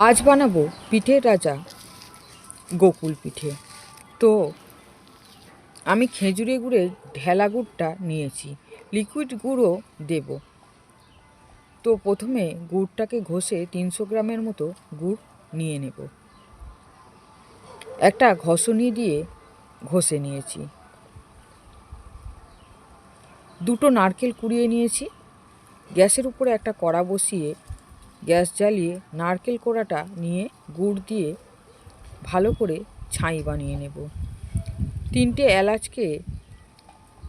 আজ বানাবো পিঠের রাজা গোকুল পিঠে। তো আমি খেজুরে গুড়ের ঢেলা গুড়টা নিয়েছি লিকুইড গুড়ও দেব। তো প্রথমে গুড়টাকে ঘষে তিনশো গ্রামের মতো গুড় নিয়ে নেব। একটা ঘষণি দিয়ে ঘষে নিয়েছি। দুটো নারকেল কুড়িয়ে নিয়েছি। গ্যাসের উপরে একটা কড়া বসিয়ে গ্যাস জ্বালিয়ে নারকেল কোড়াটা নিয়ে গুড় দিয়ে ভালো করে ছাই বানিয়ে নেব। তিনটে এলাচকে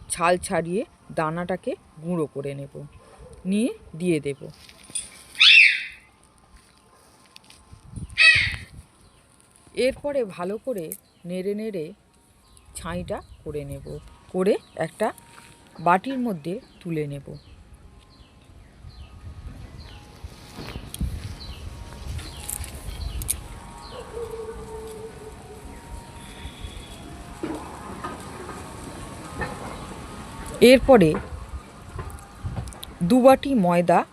ছাল ছাড়িয়ে দানাটাকে গুঁড়ো করে নেব। নিয়ে দিয়ে দেব। এরপরে ভালো করে নেড়ে নেড়ে ছাইটা করে নেব। করে একটা বাটির মধ্যে তুলে নেব। এরপরে দু বাটি ময়দা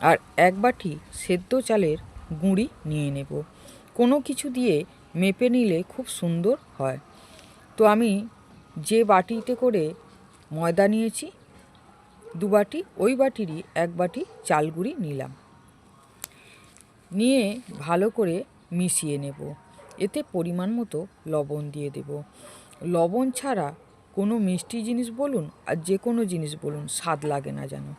আর এক বাটি সেদ্ধ চালের গুঁড়ি নিয়ে নেব। কোনো কিছু দিয়ে মেপে নিলে খুব সুন্দর হয়। তো আমি যে বাটিতে করে ময়দা নিয়েছি দু বাটি ওই বাটিরই এক বাটি চাল গুঁড়ি নিলাম। নিয়ে ভালো করে মিশিয়ে নেব। এতে পরিমাণ মতো লবণ দিয়ে দেব। লবণ ছাড়া কোনো মিষ্টি জিনিস বলুন আর যে কোনো জিনিস বলুন, স্বাদ লাগে না যেন।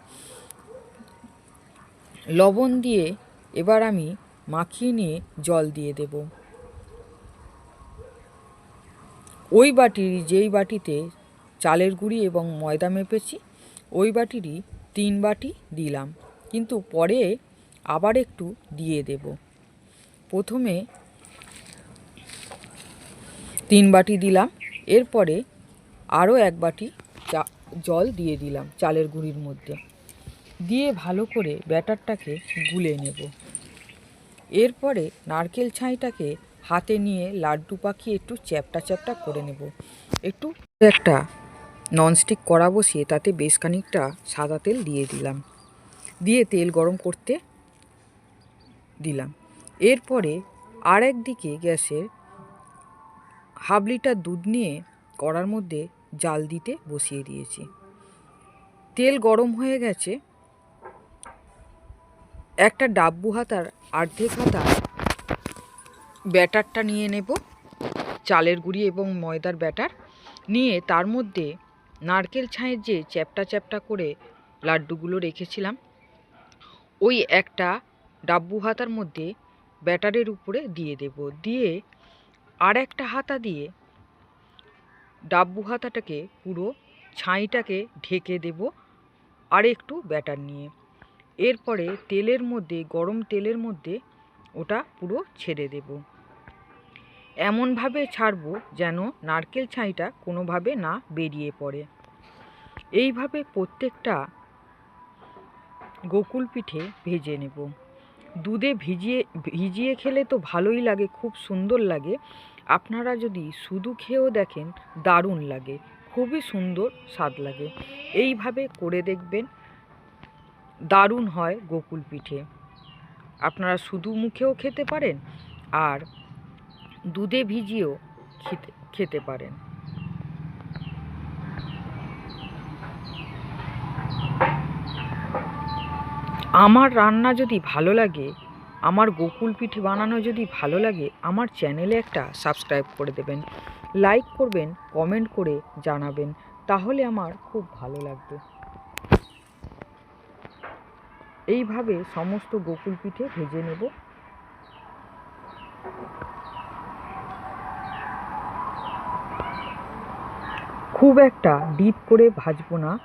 লবণ দিয়ে এবার আমি মাখিয়ে নিয়ে জল দিয়ে দেব। ওই বাটির, যেই বাটিতে চালের গুঁড়ি এবং ময়দা মেপেছি, ওই বাটিরই তিন বাটি দিলাম। কিন্তু পরে আবার একটু দিয়ে দেব। প্রথমে তিন বাটি দিলাম। এরপরে আরও এক বাটি চা, জল দিয়ে দিলাম চালের গুঁড়ির মধ্যে। দিয়ে ভালো করে ব্যাটারটাকে গুলে নেব। এরপরে নারকেল ছাইটাকে হাতে নিয়ে লাড্ডু পাখিয়ে একটু চ্যাপটা চ্যাপটা করে নেব। একটু একটা ননস্টিক কড়া বসিয়ে তাতে বেশ খানিকটা সাদা তেল দিয়ে দিলাম। দিয়ে তেল গরম করতে দিলাম। এরপরে আর একদিকে গ্যাসের হাফ লিটার দুধ নিয়ে কড়ার মধ্যে জাল দিতে বসিয়ে দিয়েছি। তেল গরম হয়ে গেছে। একটা ডাব্বু হাতার অর্ধেক হাতা ব্যাটারটা নিয়ে নেব, চালের গুঁড়ি এবং ময়দার ব্যাটার নিয়ে তার মধ্যে নারকেল ছাঁয়ের যে চ্যাপটা চ্যাপটা করে লাড্ডুগুলো রেখেছিলাম, ওই একটা ডাব্বু হাতার মধ্যে ব্যাটারের উপরে দিয়ে দেব। দিয়ে আর একটা হাতা দিয়ে ডাব্বু হাতাটাকে পুরো ছাইটাকে ঢেকে দেব আর একটু ব্যাটার নিয়ে। এরপরে তেলের মধ্যে, গরম তেলের মধ্যে ওটা পুরো ছেড়ে দেব। এমনভাবে ছাড়বো যেন নারকেল ছাইটা কোনোভাবে না বেরিয়ে পড়ে। এইভাবে প্রত্যেকটা গোকুল পিঠে ভেজে নেব। দুধে ভিজিয়ে ভিজিয়ে খেলে তো ভালোই লাগে, খুব সুন্দর লাগে। আপনারা যদি শুধু খেয়েও দেখেন, দারুণ লাগে, খুবই সুন্দর স্বাদ লাগে। এইভাবে করে দেখবেন, দারুণ হয় গোকুল পিঠে। আপনারা শুধু মুখেও খেতে পারেন, আর দুধে ভিজিয়েও খেতে খেতে পারেন। আমার রান্না যদি ভালো লাগে, আমার গোকুল পিঠে বানানো যদি ভালো লাগে, আমার চ্যানেলে একটা সাবস্ক্রাইব করে দেবেন। লাইক করবেন, কমেন্ট করে জানাবেন, তাহলে আমার খুব ভালো লাগবে। এইভাবে সমস্ত গোকুল পিঠে ভেজে নেব। খুব একটা ডিপ করে ভাজবো না।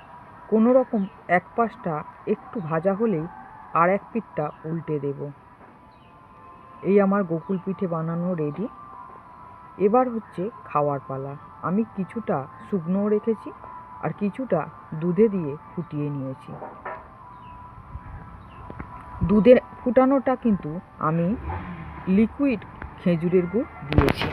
কোনো রকম এক পাশটা একটু ভাজা হলেই আর এক পিঠটা উল্টে দেব। এই আমার গোকুল পিঠে বানানো রেডি এবার হচ্ছে খাওয়ার পালা। আমি কিছুটা শুকনোও রেখেছি আর কিছুটা দুধে দিয়ে ফুটিয়ে নিয়েছি। দুধের ফুটানোটা কিন্তু আমি লিকুইড খেজুরের গুড় দিয়েছি।